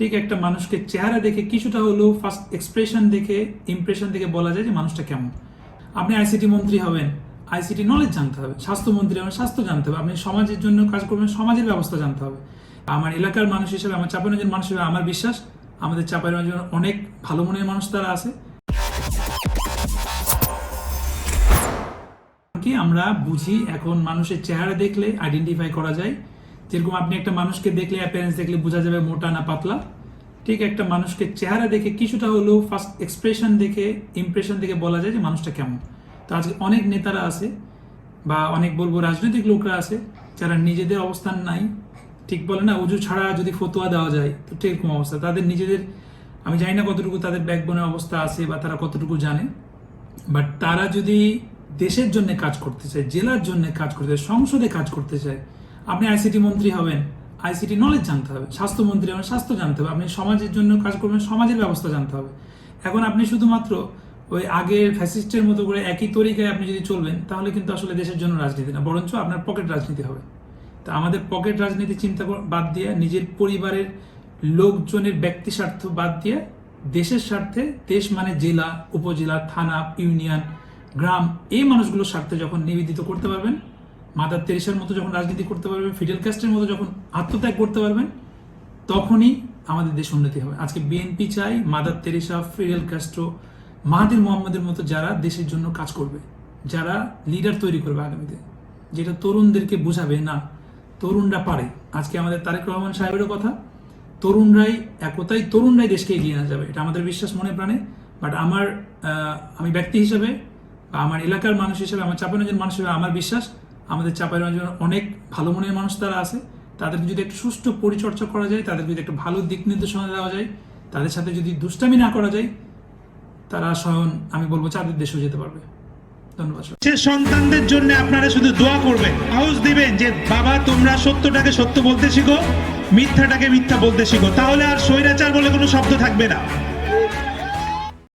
ঠিক একটা মানুষকে চেহারা দেখে কিছুটা হলেও ফার্স্ট এক্সপ্রেশন দেখে ইমপ্রেশন দেখে বলা যায় যে মানুষটা কেমন। আপনি আইসিটি মন্ত্রী হবেন আইসিটি নলেজ জানতে হবে, স্বাস্থ্যমন্ত্রী হবেন, স্বাস্থ্য জানতে হবে, আপনি সমাজের জন্য কাজ করবেন, সমাজের ব্যবস্থা জানতে হবে। আমার এলাকার মানুষ হিসেবে, আমার চাপানগঞ্জের মানুষ হিসেবে আমার বিশ্বাস, আমাদের চাপানগঞ্জের অনেক ভালো মনের মানুষ তারা আছে। কি আমরা বুঝি এখন মানুষের চেহারা দেখলে আইডেন্টিফাই করা যায় যেরকম আপনি একটা মানুষকে দেখলে অ্যাপিয়ারেন্স দেখলে বোঝা যাবে মোটা না পাতলা, ঠিক একটা মানুষকে চেহারা দেখে কিছুটা হলেও ফার্স্ট এক্সপ্রেশন দেখে ইমপ্রেশন দেখে বলা যায় যে মানুষটা কেমন। তো আজকে অনেক নেতারা আছে বা অনেক বলব রাজনৈতিক লোকরা আছে যারা নিজেদের অবস্থান নাই, ঠিক বলে না, উজু ছাড়া যদি ফতোয়া দেওয়া যায়, তো ঠিক এরকম অবস্থা। তাদের নিজেদের, আমি জানি না কতটুকু তাদের ব্যাকবোনের অবস্থা আছে বা তারা কতটুকু জানে বাট তারা যদি দেশের জন্য কাজ করতে চায়, জেলার জন্য কাজ করতে চায়, সংসদে কাজ করতে চায় আপনি আইসিটি মন্ত্রী হবেন আইসিটি নলেজ জানতে হবে, স্বাস্থ্যমন্ত্রী হবেন, স্বাস্থ্য জানতে হবে, আপনি সমাজের জন্য কাজ করবেন সমাজের ব্যবস্থা জানতে হবে। এখন আপনি শুধুমাত্র ওই আগের ফ্যাসিস্টের মতো করে একই তরিকায় আপনি যদি চলবেন, তাহলে কিন্তু আসলে দেশের জন্য রাজনীতি না, বরঞ্চ আপনার পকেট রাজনীতি হবে। তা আমাদের পকেট রাজনীতি চিন্তা বাদ দিয়ে নিজের পরিবারের লোকজনের ব্যক্তি স্বার্থ বাদ দিয়ে দেশের স্বার্থে দেশ মানে জেলা, উপজেলা, থানা, ইউনিয়ন, গ্রাম, এই মানুষগুলোর স্বার্থে যখন নিবেদিত করতে পারবেন মাদার তেরেসার মতো যখন রাজনীতি করতে পারবেন, ফিডেল ক্যাস্টের মতো যখন আত্মত্যাগ করতে পারবেন, তখনই আমাদের দেশ উন্নতি হবে। আজকে বিএনপি চাই মাদার তেরেসা, ফিডেল ক্যাস্ট্রো মাহাদির মোহাম্মদের মতো যারা দেশের জন্য কাজ করবে, যারা লিডার তৈরি করবে আগামীতে। যেটা তরুণদেরকে বোঝাবে, না, তরুণরা পারে। আজকে আমাদের তারেক রহমান সাহেবেরও কথা, তরুণরাই একতাই, তরুণরাই দেশকে এগিয়ে নিয়ে যাবে। এটা আমাদের বিশ্বাস মনে প্রাণে বাট আমার আমি ব্যক্তি হিসেবে আমার এলাকার মানুষ হিসেবে, আমার চাপানগঞ্জের মানুষ হিসেবে আমার বিশ্বাস আমাদের চাপানগঞ্জের অনেক ভালো মনের মানুষ তারা আছে। তাদেরকে যদি একটু সুষ্ঠু পরিচর্যা করা যায় তাদের যদি একটু ভালো দিক নির্দেশনা দেওয়া যায়, তাদের সাথে যদি দুষ্টামি না করা যায়, তারা স্বয়ং, আমি বলব চাঁদের দেশেও যেতে পারবে। সে সন্তানদের জন্য আপনারা শুধু দোয়া করবেন। আউজ দিবেন যে, বাবা, তোমরা সত্যটাকে সত্য বলতে শিখো, মিথ্যাটাকে মিথ্যা বলতে শিখো। তাহলে আর স্বৈরাচার বলে কোনো শব্দ থাকবে না।